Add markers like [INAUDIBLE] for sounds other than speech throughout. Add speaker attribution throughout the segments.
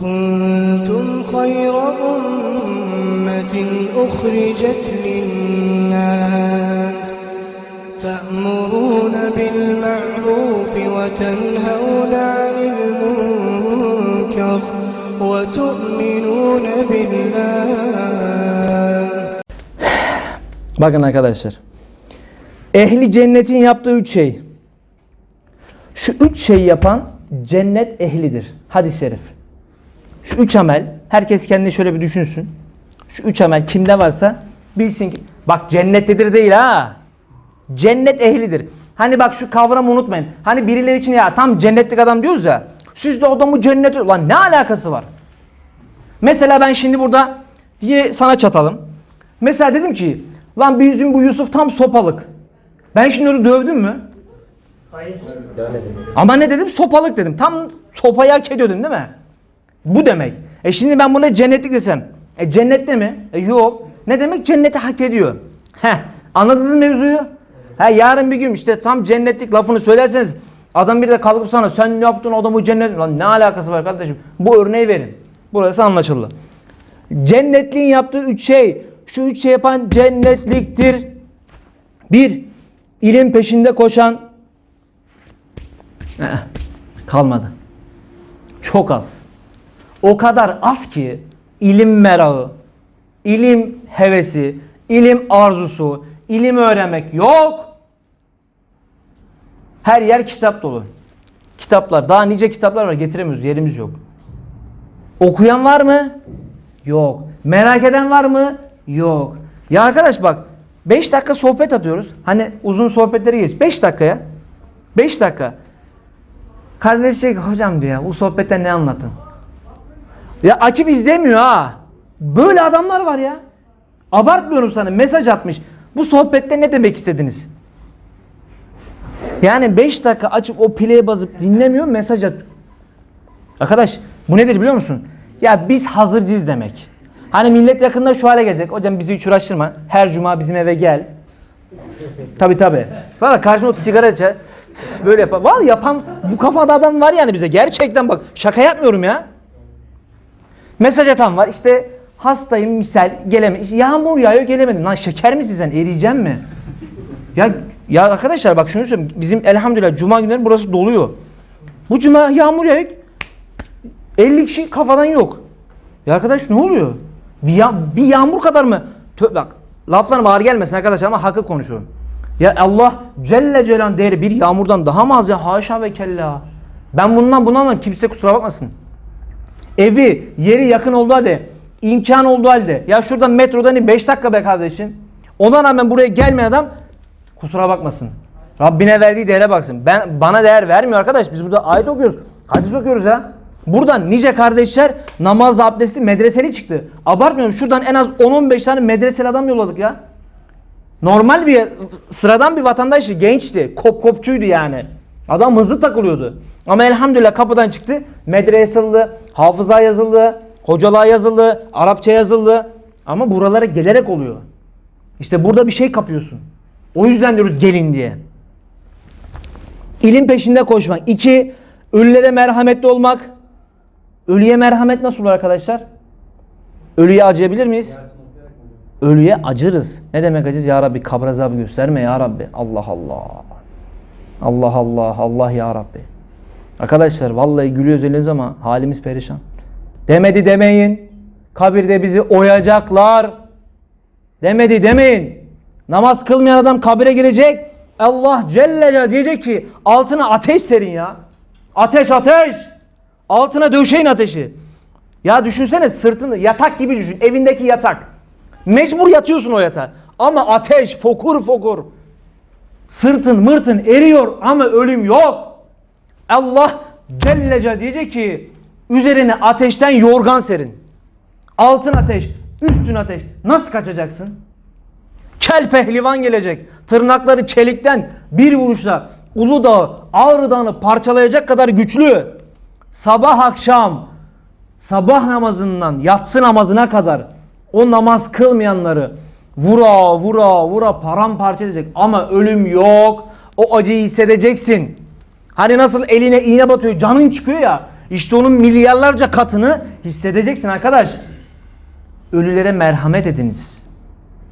Speaker 1: كنتم خير أمة أخرجت للناس تأمرون بالمعروف وتنهون عن المنكر وتؤمنون بالله
Speaker 2: Bakın arkadaşlar. Ehli cennetin yaptığı üç şey. Şu üç şeyi yapan cennet ehlidir. Hadis-i şerif. Şu üç amel herkes kendini şöyle bir düşünsün. Şu üç amel kimde varsa bilsin ki bak cennettedir değil ha. Cennet ehlidir. Hani bak şu kavramı unutmayın. Hani birileri için ya tam cennetlik adam diyoruz ya. Siz de adamı cennet Ulan ne alakası var? Mesela ben şimdi burada diye sana çatalım. Mesela dedim ki lan bizim bu Yusuf tam sopalık. Ben şimdi onu dövdüm mü? Ama ne dedim? Sopalık dedim. Tam sopayı hak ediyordum değil mi? Bu demek. E şimdi ben buna cennetlik desem. E cennette mi? E yok. Ne demek? Cenneti hak ediyor. Heh. Anladınız mevzuyu? Ha yarın bir gün işte tam cennetlik lafını söylerseniz adam bir de kalkıp sana sen ne yaptın adamı cennet lan ne alakası var kardeşim? Bu örneği verin. Burası anlaşıldı. Cennetliğin yaptığı üç şey. Şu üç şey yapan cennetliktir. Bir, ilim peşinde koşan kalmadı. Çok az. O kadar az ki ilim merağı, ilim hevesi, ilim arzusu, ilim öğrenmek yok. Her yer kitap dolu. Kitaplar, daha nice kitaplar var getiremiyoruz, yerimiz yok. Okuyan var mı? Yok. Merak eden var mı? Yok. Ya arkadaş bak 5 dakika sohbet atıyoruz. Hani uzun sohbetleri geç. 5 dakikaya. 5 dakika. Kardeş şey hocam diyor ya bu sohbetten ne anlatın? Ya açıp izlemiyor ha. Böyle adamlar var ya. Abartmıyorum sana mesaj atmış. Bu sohbette ne demek istediniz? Yani 5 dakika açıp o play'e basıp dinlemiyor mesaj at. Arkadaş bu nedir biliyor musun? Ya biz hazırcıyız demek. Hani millet yakında şu hale gelecek. Hocam bizi hiç uğraştırma. Her cuma bizim eve gel. Tabi tabi. Valla karşına otur sigara içer. Böyle yapar. Vallahi yapan bu kafada adam var yani bize. Gerçekten bak şaka yapmıyorum ya. Mesaj atan var. İşte hastayım misal gelemedim. İşte yağmur yağıyor gelemedim. Lan şeker misin sen? Eriyeceğim mi? Ya ya arkadaşlar bak şunu söyleyeyim. Bizim elhamdülillah cuma günleri burası doluyor. Bu cuma yağmur yağıyor. 50 kişi kafadan yok. Ya arkadaş ne oluyor? Bir, ya, bir yağmur kadar mı? Tö bak laflarım ağır gelmesin arkadaşlar ama hakkı konuşuyorum. Ya Allah Celle Celal değeri bir yağmurdan daha mı az ya? Haşa ve kella. Ben bundan bundan da kimse kusura bakmasın. Evi, yeri yakın olduğu halde, imkan olduğu halde. Ya şuradan metrodan 5 dakika be kardeşim. Ona rağmen buraya gelmeyen adam kusura bakmasın. Rabbine verdiği değere baksın. Ben bana değer vermiyor arkadaş. Biz burada ayet okuyoruz. Hadis okuyoruz ya. Buradan nice kardeşler namaz abdesti medreseli çıktı. Abartmıyorum. Şuradan en az 10-15 tane medreseli adam yolladık ya. Normal bir sıradan bir vatandaştı. Gençti. Kop kopçuydu yani. Adam hızlı takılıyordu. Ama elhamdülillah kapıdan çıktı. Medrese yazıldı. Hafıza yazıldı. Hocalığa yazıldı. Arapça yazıldı. Ama buralara gelerek oluyor. İşte burada bir şey kapıyorsun. O yüzden diyoruz gelin diye. İlim peşinde koşmak. İki, ölülere merhametli olmak. Ölüye merhamet nasıl olur arkadaşlar? Ölüye acıyabilir miyiz? Ölüye acırız. Ne demek acırız? Ya Rabbi kabr azabı gösterme ya Rabbi. Allah Allah. Allah Allah. Allah ya Rabbi. Arkadaşlar vallahi gülüyoruz eliniz ama halimiz perişan. Demedi demeyin. Kabirde bizi oyacaklar. Demedi demeyin. Namaz kılmayan adam kabire girecek. Allah Celle diyecek ki altına ateş serin ya. Ateş ateş. Altına döşeyin ateşi. Ya düşünsene sırtını yatak gibi düşün. Evindeki yatak. Mecbur yatıyorsun o yatağa. Ama ateş fokur fokur. Sırtın mırtın eriyor ama ölüm yok. Allah Celle Celle diyecek ki üzerine ateşten yorgan serin. Altın ateş, üstün ateş. Nasıl kaçacaksın? Kel pehlivan gelecek. Tırnakları çelikten bir vuruşla Uludağ'ı, Ağrı Dağı'nı parçalayacak kadar güçlü. Sabah akşam sabah namazından yatsı namazına kadar o namaz kılmayanları vura vura vura paramparça edecek ama ölüm yok. O acıyı hissedeceksin. Hani nasıl eline iğne batıyor canın çıkıyor ya. İşte onun milyarlarca katını hissedeceksin arkadaş. Ölülere merhamet ediniz.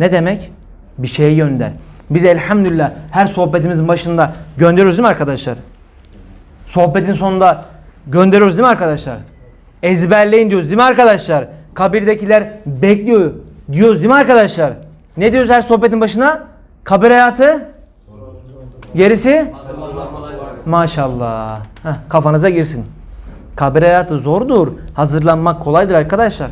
Speaker 2: Ne demek? Bir şeye gönder. Biz elhamdülillah her sohbetimizin başında gönderiyoruz değil mi arkadaşlar? Sohbetin sonunda gönderiyoruz değil mi arkadaşlar? Ezberleyin diyoruz değil mi arkadaşlar? Kabirdekiler bekliyor diyoruz değil mi arkadaşlar? Ne diyoruz her sohbetin başına? Kabir hayatı gerisi maşallah. Heh, kafanıza girsin. Kabir hayatı zordur. Hazırlanmak kolaydır arkadaşlar.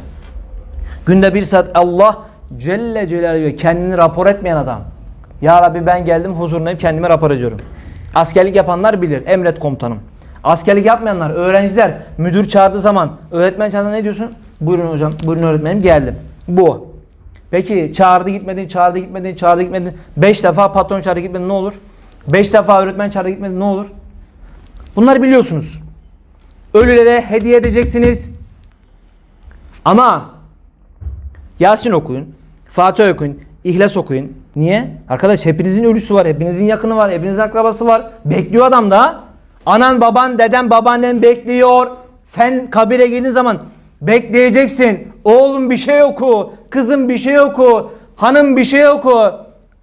Speaker 2: Günde bir saat Allah Celle Celaluhu kendini rapor etmeyen adam. Ya Rabbi ben geldim huzurundayım kendime rapor ediyorum. Askerlik yapanlar bilir. Emret komutanım. Askerlik yapmayanlar, öğrenciler müdür çağırdığı zaman öğretmen çağırdığında ne diyorsun? Buyurun hocam, buyurun öğretmenim geldim. Bu. Peki çağırdı gitmedin, çağırdı gitmedin, çağırdı gitmedin. Beş defa patron çağırdı gitmedin ne olur? Beş defa öğretmen çağırdı gitmedin ne olur? Bunları biliyorsunuz. Ölülere hediye edeceksiniz. Ama Yasin okuyun, Fatih okuyun, İhlas okuyun. Niye? Arkadaş hepinizin ölüsü var, hepinizin yakını var, hepinizin akrabası var. Bekliyor adam da. Anan, baban, deden, babaannen bekliyor. Sen kabire girdiğin zaman bekleyeceksin. Oğlum bir şey oku, kızım bir şey oku, hanım bir şey oku,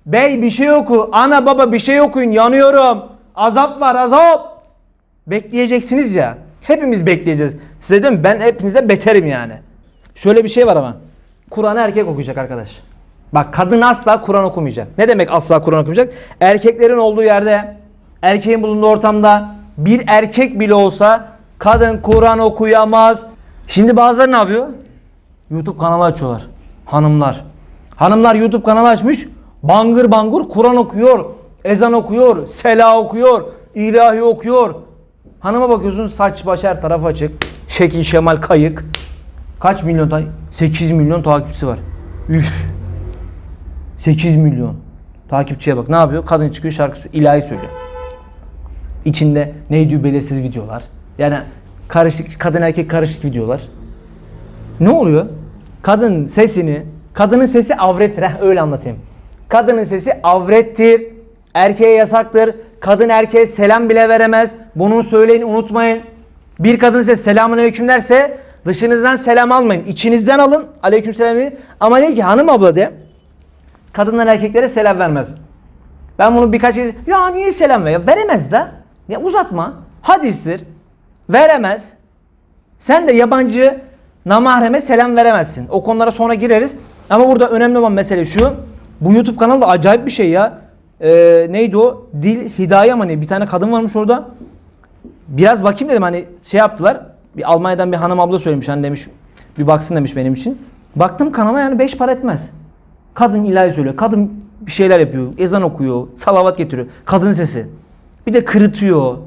Speaker 2: bey bir şey oku, ana baba bir şey okuyun yanıyorum. Azap var azap. Bekleyeceksiniz ya. Hepimiz bekleyeceğiz. Size dedim ben hepinize beterim yani. Şöyle bir şey var ama. Kur'an erkek okuyacak arkadaş. Bak kadın asla Kur'an okumayacak. Ne demek asla Kur'an okumayacak? Erkeklerin olduğu yerde, erkeğin bulunduğu ortamda bir erkek bile olsa kadın Kur'an okuyamaz. Şimdi bazıları ne yapıyor? YouTube kanalı açıyorlar. Hanımlar. Hanımlar YouTube kanalı açmış. Bangır bangır Kur'an okuyor. Ezan okuyor. Sela okuyor. ilahi okuyor. Hanıma bakıyorsun saç baş her taraf açık. Şekil şemal kayık. Kaç milyon ta 8 milyon takipçisi var. Üf. 8 milyon. Takipçiye bak. Ne yapıyor? Kadın çıkıyor şarkı ilahi söylüyor. İçinde ne diyor belirsiz videolar. Yani karışık kadın erkek karışık videolar. Ne oluyor? Kadın sesini, kadının sesi avrettir. Heh, öyle anlatayım. Kadının sesi avrettir. Erkeğe yasaktır. Kadın erkeğe selam bile veremez. Bunu söyleyin unutmayın. Bir kadın size selamun aleyküm derse dışınızdan selam almayın. İçinizden alın. Aleyküm selam. Ama ne ki hanım abla de. Kadınlar erkeklere selam vermez. Ben bunu birkaç kez ya niye selam ver? Ya veremez de. Ya uzatma. Hadistir. Veremez. Sen de yabancı namahreme selam veremezsin. O konulara sonra gireriz. Ama burada önemli olan mesele şu. Bu YouTube kanalı da acayip bir şey ya. Ee, neydi o? Dil Hidaye mı ne? Bir tane kadın varmış orada. Biraz bakayım dedim hani şey yaptılar. Bir Almanya'dan bir hanım abla söylemiş hani demiş. Bir baksın demiş benim için. Baktım kanala yani beş para etmez. Kadın ilahi söylüyor. Kadın bir şeyler yapıyor. Ezan okuyor. Salavat getiriyor. Kadın sesi. Bir de kırıtıyor.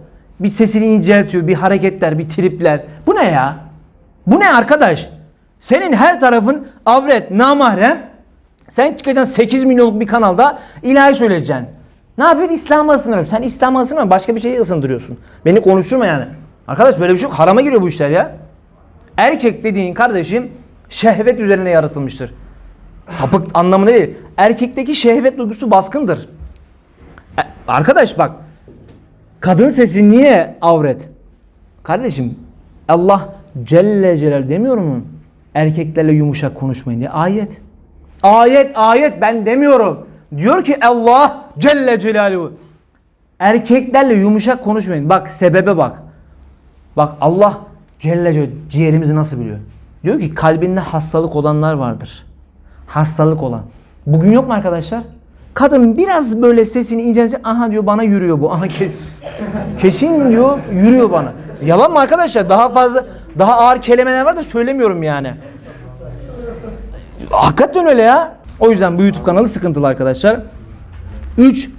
Speaker 2: Bir sesini inceltiyor. Bir hareketler, bir tripler. Bu ne ya? Bu ne arkadaş? Senin her tarafın avret, namahrem. Sen çıkacaksın 8 milyonluk bir kanalda ilahi söyleyeceksin. Ne yapıyorsun? İslam'ı ısındırıyorum. Sen İslam'ı ısındırmıyorsun. Başka bir şeyi ısındırıyorsun. Beni konuşturma yani. Arkadaş böyle bir şey yok. Harama giriyor bu işler ya. Erkek dediğin kardeşim şehvet üzerine yaratılmıştır. Sapık anlamı değil. Erkekteki şehvet duygusu baskındır. E, Arkadaş bak. Kadın sesi niye avret? Kardeşim Allah Celle Celal demiyor mu? Erkeklerle yumuşak konuşmayın diye. Ayet. Ayet ayet ben demiyorum. Diyor ki Allah Celle Celaluhu. Erkeklerle yumuşak konuşmayın. Bak sebebe bak. Bak Allah Celle Celaluhu ciğerimizi nasıl biliyor? Diyor ki kalbinde hastalık olanlar vardır. Hastalık olan. Bugün yok mu arkadaşlar? Kadın biraz böyle sesini incelince aha diyor bana yürüyor bu. [LAUGHS] Aha kes. Kesin diyor yürüyor bana. Yalan mı arkadaşlar? Daha fazla daha ağır kelimeler var da söylemiyorum yani. Hakikaten öyle ya. O yüzden bu YouTube kanalı sıkıntılı arkadaşlar. 3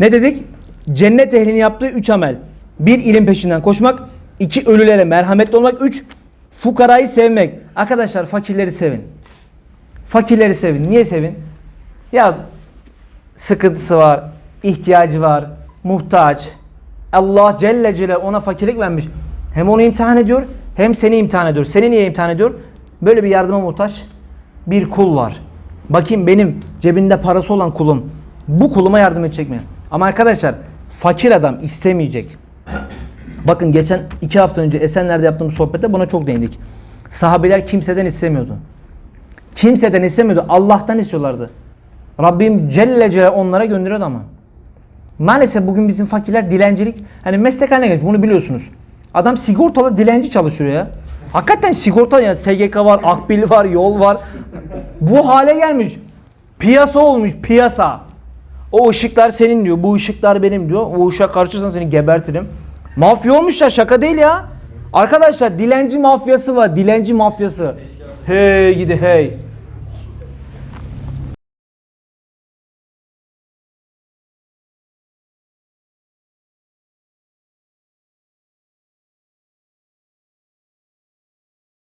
Speaker 2: ne dedik? Cennet ehlinin yaptığı 3 amel. 1 ilim peşinden koşmak, 2 ölülere merhametli olmak, 3 fukarayı sevmek. Arkadaşlar fakirleri sevin. Fakirleri sevin. Niye sevin? Ya sıkıntısı var, ihtiyacı var, muhtaç. Allah Celle Celle ona fakirlik vermiş. Hem onu imtihan ediyor, hem seni imtihan ediyor. Seni niye imtihan ediyor? Böyle bir yardıma muhtaç bir kul var. Bakayım benim cebinde parası olan kulum bu kuluma yardım edecek mi? Ama arkadaşlar fakir adam istemeyecek. Bakın geçen iki hafta önce Esenler'de yaptığımız sohbette buna çok değindik. Sahabeler kimseden istemiyordu. Kimseden istemiyordu. Allah'tan istiyorlardı. Rabbim Celle Celle onlara gönderiyordu ama. Maalesef bugün bizim fakirler dilencilik hani meslek haline gelmiş bunu biliyorsunuz. Adam sigortalı dilenci çalışıyor ya. Hakikaten sigorta ya SGK var, Akbil var, yol var. Bu hale gelmiş. Piyasa olmuş piyasa. O ışıklar senin diyor. Bu ışıklar benim diyor. O ışığa karışırsan seni gebertirim. Mafya olmuşlar şaka değil ya. Arkadaşlar dilenci mafyası var. Dilenci mafyası. Hey gidi hey.